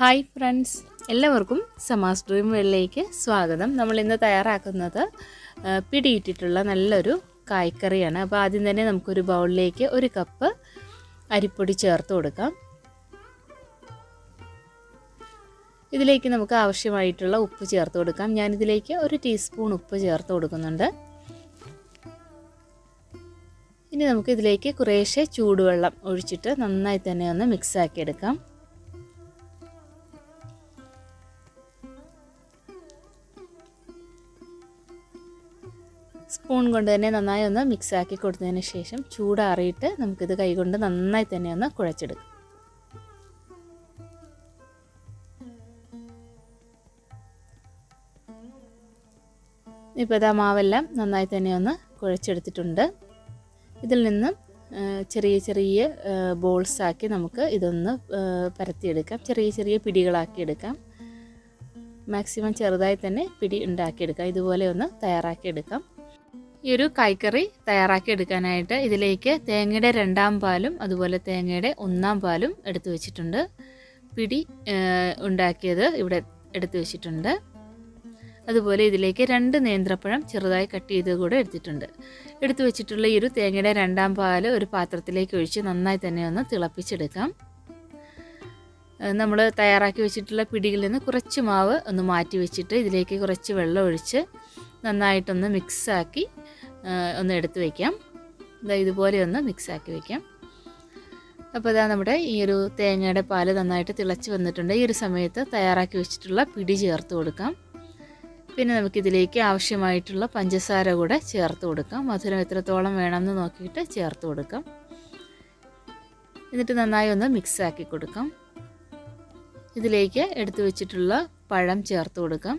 Hi friends. എല്ലാവർക്കും സമാസ് dream സ്വാഗതം. നമ്മൾ ഇന്ന് തയ്യാറാക്കുന്നത് പിടിയിട്ടിട്ടുള്ള നല്ലൊരു കായ്ക്കറിയാണ് അപ്പോൾ ആദ്യം തന്നെ നമുക്കൊരു ബൗളിലേക്ക് ഒരു കപ്പ് അരിപ്പൊടി ചേർത്ത് കൊടുക്കാം. ഇതിലേക്ക് നമുക്ക് ആവശ്യമായിട്ടുള്ള ഉപ്പ് ചേർത്ത് കൊടുക്കാം. ഞാനിതിലേക്ക് ഒരു ടീസ്പൂൺ ഉപ്പ് ചേർത്ത് കൊടുക്കുന്നുണ്ട്. ഇനി നമുക്ക് ഇതിലേക്ക് കുറേശ്ശെ ചൂടുവെള്ളം ഒഴിച്ചിട്ട് നന്നായി തന്നെ ഒന്ന് മിക്സ് ആക്കി എടുക്കാം സ്പൂൺ കൊണ്ട് തന്നെ നന്നായി ഒന്ന് മിക്സ് ആക്കി കൊടുത്തതിന് ശേഷം ചൂടാറിയിട്ട് നമുക്കിത് കൈകൊണ്ട് നന്നായി തന്നെ ഒന്ന് കുഴച്ചെടുക്കാം. ഇപ്പോൾ ഇതാ മാവെല്ലാം നന്നായി തന്നെ ഒന്ന് കുഴച്ചെടുത്തിട്ടുണ്ട്. ഇതിൽ നിന്നും ചെറിയ ചെറിയ ബോൾസ് ആക്കി നമുക്ക് ഇതൊന്ന് പരത്തിയെടുക്കാം. ചെറിയ ചെറിയ പിടികളാക്കി എടുക്കാം. മാക്സിമം ചെറുതായി തന്നെ പിടി ഉണ്ടാക്കിയെടുക്കാം. ഇതുപോലെ ഒന്ന് തയ്യാറാക്കിയെടുക്കാം. ഈ ഒരു കായ്ക്കറി തയ്യാറാക്കി എടുക്കാനായിട്ട് ഇതിലേക്ക് തേങ്ങയുടെ രണ്ടാം പാലും അതുപോലെ തേങ്ങയുടെ ഒന്നാം പാലും എടുത്തു വെച്ചിട്ടുണ്ട്. പിടി ഉണ്ടാക്കിയത് ഇവിടെ എടുത്തു വെച്ചിട്ടുണ്ട്. അതുപോലെ ഇതിലേക്ക് രണ്ട് നേന്ത്രപ്പഴം ചെറുതായി കട്ട് ചെയ്ത് കൂടെ എടുത്തിട്ടുണ്ട്. എടുത്തു വെച്ചിട്ടുള്ള ഈ ഒരു തേങ്ങയുടെ രണ്ടാം പാൽ ഒരു പാത്രത്തിലേക്ക് ഒഴിച്ച് നന്നായി തന്നെ ഒന്ന് തിളപ്പിച്ചെടുക്കാം. നമ്മൾ തയ്യാറാക്കി വെച്ചിട്ടുള്ള പിടിയിൽ നിന്ന് കുറച്ച് മാവ് ഒന്ന് മാറ്റി വെച്ചിട്ട് ഇതിലേക്ക് കുറച്ച് വെള്ളം ഒഴിച്ച് നന്നായിട്ടൊന്ന് മിക്സാക്കി ഒന്ന് എടുത്ത് വയ്ക്കാം ഇതാ ഇതുപോലെ ഒന്ന് മിക്സാക്കി വയ്ക്കാം അപ്പോൾ ഇതാ നമ്മുടെ ഈ ഒരു തേങ്ങയുടെ പാൽ നന്നായിട്ട് തിളച്ച് വന്നിട്ടുണ്ട്. ഈ ഒരു സമയത്ത് തയ്യാറാക്കി വെച്ചിട്ടുള്ള പിടി ചേർത്ത് കൊടുക്കാം. പിന്നെ നമുക്കിതിലേക്ക് ആവശ്യമായിട്ടുള്ള പഞ്ചസാര കൂടെ ചേർത്ത് കൊടുക്കാം. മധുരം എത്രത്തോളം വേണമെന്ന് നോക്കിയിട്ട് ചേർത്ത് കൊടുക്കാം. എന്നിട്ട് നന്നായി ഒന്ന് മിക്സാക്കി കൊടുക്കാം. ഇതിലേക്ക് എടുത്തു വെച്ചിട്ടുള്ള പഴം ചേർത്ത് കൊടുക്കാം.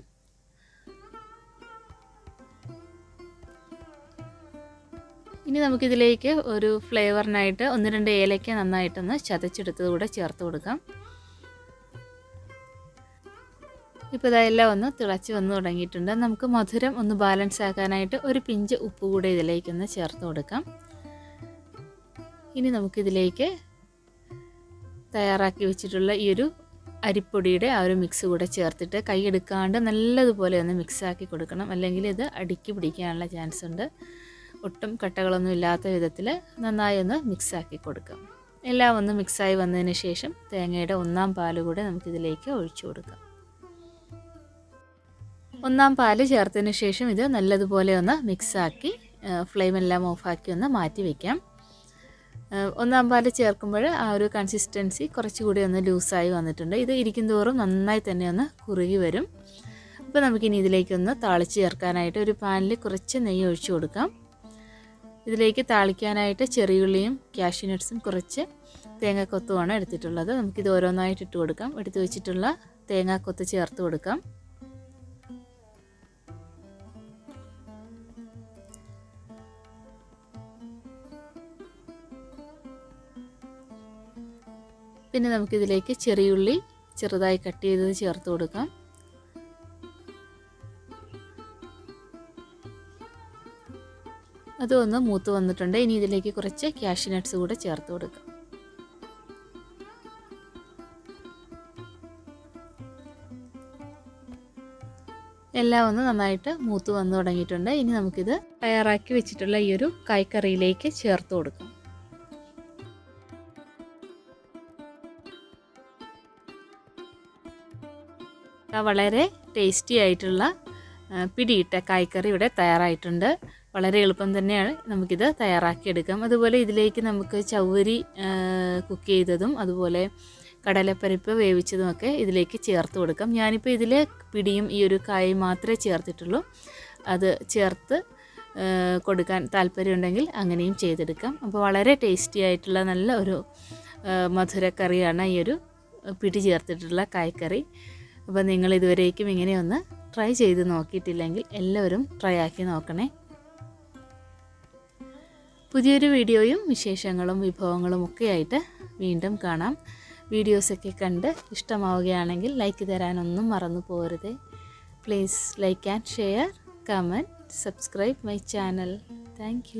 ഇനി നമുക്കിതിലേക്ക് ഒരു ഫ്ലേവറിനായിട്ട് ഒന്ന് രണ്ട് ഏലയ്ക്ക നന്നായിട്ടൊന്ന് ചതച്ചെടുത്തത് കൂടെ ചേർത്ത് കൊടുക്കാം. ഇപ്പോൾ ഇതെല്ലാം ഒന്ന് തിളച്ച് വന്ന് തുടങ്ങിയിട്ടുണ്ട്. നമുക്ക് മധുരം ഒന്ന് ബാലൻസ് ആക്കാനായിട്ട് ഒരു പിഞ്ച് ഉപ്പ് കൂടെ ഇതിലേക്കൊന്ന് ചേർത്ത് കൊടുക്കാം. ഇനി നമുക്കിതിലേക്ക് തയ്യാറാക്കി വെച്ചിട്ടുള്ള ഈ ഒരു അരിപ്പൊടിയുടെ ആ ഒരു മിക്സ് കൂടെ ചേർത്തിട്ട് കൈ എടുക്കാണ്ട് നല്ലതുപോലെ ഒന്ന് മിക്സാക്കി കൊടുക്കണം. അല്ലെങ്കിൽ ഇത് അടുക്കി പിടിക്കാനുള്ള ചാൻസ് ഉണ്ട്. ഒട്ടും കട്ടകളൊന്നും ഇല്ലാത്ത വിധത്തിൽ നന്നായി ഒന്ന് മിക്സാക്കി കൊടുക്കാം. എല്ലാം ഒന്ന് മിക്സായി വന്നതിന് ശേഷം തേങ്ങയുടെ ഒന്നാം പാൽ കൂടെ നമുക്കിതിലേക്ക് ഒഴിച്ചു കൊടുക്കാം. ഒന്നാം പാൽ ചേർത്തതിന് ശേഷം ഇത് നല്ലതുപോലെ ഒന്ന് മിക്സാക്കി ഫ്ലെയിം എല്ലാം ഓഫാക്കി ഒന്ന് മാറ്റി വയ്ക്കാം ഒന്നാം പാൽ ചേർക്കുമ്പോൾ ആ ഒരു കൺസിസ്റ്റൻസി കുറച്ചുകൂടി ഒന്ന് ലൂസായി വന്നിട്ടുണ്ട്. ഇത് ഇരിക്കും തോറും നന്നായി തന്നെ ഒന്ന് കുറുകി വരും. അപ്പോൾ നമുക്കിനി ഇതിലേക്കൊന്ന് താളിച്ച് ചേർക്കാനായിട്ട് ഒരു പാനിൽ കുറച്ച് നെയ്യ് ഒഴിച്ചു കൊടുക്കാം. ഇതിലേക്ക് താളിക്കാനായിട്ട് ചെറിയുള്ളിയും കാഷ്യൂ നട്ട്സും കുറച്ച് തേങ്ങാക്കൊത്തുമാണ് എടുത്തിട്ടുള്ളത്. നമുക്കിത് ഓരോന്നായിട്ട് ഇട്ട് കൊടുക്കാം. എടുത്തു വെച്ചിട്ടുള്ള തേങ്ങാക്കൊത്ത് ചേർത്ത് കൊടുക്കാം. പിന്നെ നമുക്കിതിലേക്ക് ചെറിയുള്ളി ചെറുതായി കട്ട് ചെയ്തത് ചേർത്ത് കൊടുക്കാം. അതൊന്ന് മൂത്ത് വന്നിട്ടുണ്ട്. ഇനി ഇതിലേക്ക് കുറച്ച് ക്യാഷ്യൂ നട്ട്സ് കൂടെ ചേർത്ത് കൊടുക്കുക എല്ലാം ഒന്ന് നന്നായിട്ട് മൂത്ത് വന്നു തുടങ്ങിയിട്ടുണ്ട്. ഇനി നമുക്കിത് തയ്യാറാക്കി വെച്ചിട്ടുള്ള ഈ ഒരു കായ്ക്കറിയിലേക്ക് ചേർത്ത് കൊടുക്കാം. വളരെ ടേസ്റ്റി ആയിട്ടുള്ള പിടിയിട്ട കായ്ക്കറി ഇവിടെ തയ്യാറായിട്ടുണ്ട്. വളരെ എളുപ്പം തന്നെയാണ് നമുക്കിത് തയ്യാറാക്കിയെടുക്കാം. അതുപോലെ ഇതിലേക്ക് നമുക്ക് ചൗവരി കുക്ക് ചെയ്തതും അതുപോലെ കടലപ്പരിപ്പ് വേവിച്ചതുമൊക്കെ ഇതിലേക്ക് ചേർത്ത് കൊടുക്കാം. ഞാനിപ്പോൾ ഇതിൽ പിടിയും ഈ ഒരു കായും മാത്രമേ ചേർത്തിട്ടുള്ളൂ. അത് ചേർത്ത് കൊടുക്കാൻ താല്പര്യമുണ്ടെങ്കിൽ അങ്ങനെയും ചെയ്തെടുക്കാം. അപ്പോൾ വളരെ ടേസ്റ്റി ആയിട്ടുള്ള നല്ല ഒരു മധുരക്കറിയാണ് ഈ ഒരു പിടി ചേർത്തിട്ടുള്ള കായ്ക്കറി അപ്പോൾ നിങ്ങൾ ഇതുവരേക്കും ഇങ്ങനെയൊന്ന് ട്രൈ ചെയ്ത് നോക്കിയിട്ടില്ലെങ്കിൽ എല്ലാവരും ട്രൈ ആക്കി നോക്കണേ. പുതിയൊരു വീഡിയോയും വിശേഷങ്ങളും വിഭവങ്ങളും ഒക്കെ ആയിട്ട് വീണ്ടും കാണാം. വീഡിയോസൊക്കെ കണ്ട് ഇഷ്ടമാവുകയാണെങ്കിൽ ലൈക്ക് തരാനൊന്നും മറന്നു പോകരുത്. Please like and share comment subscribe my channel thank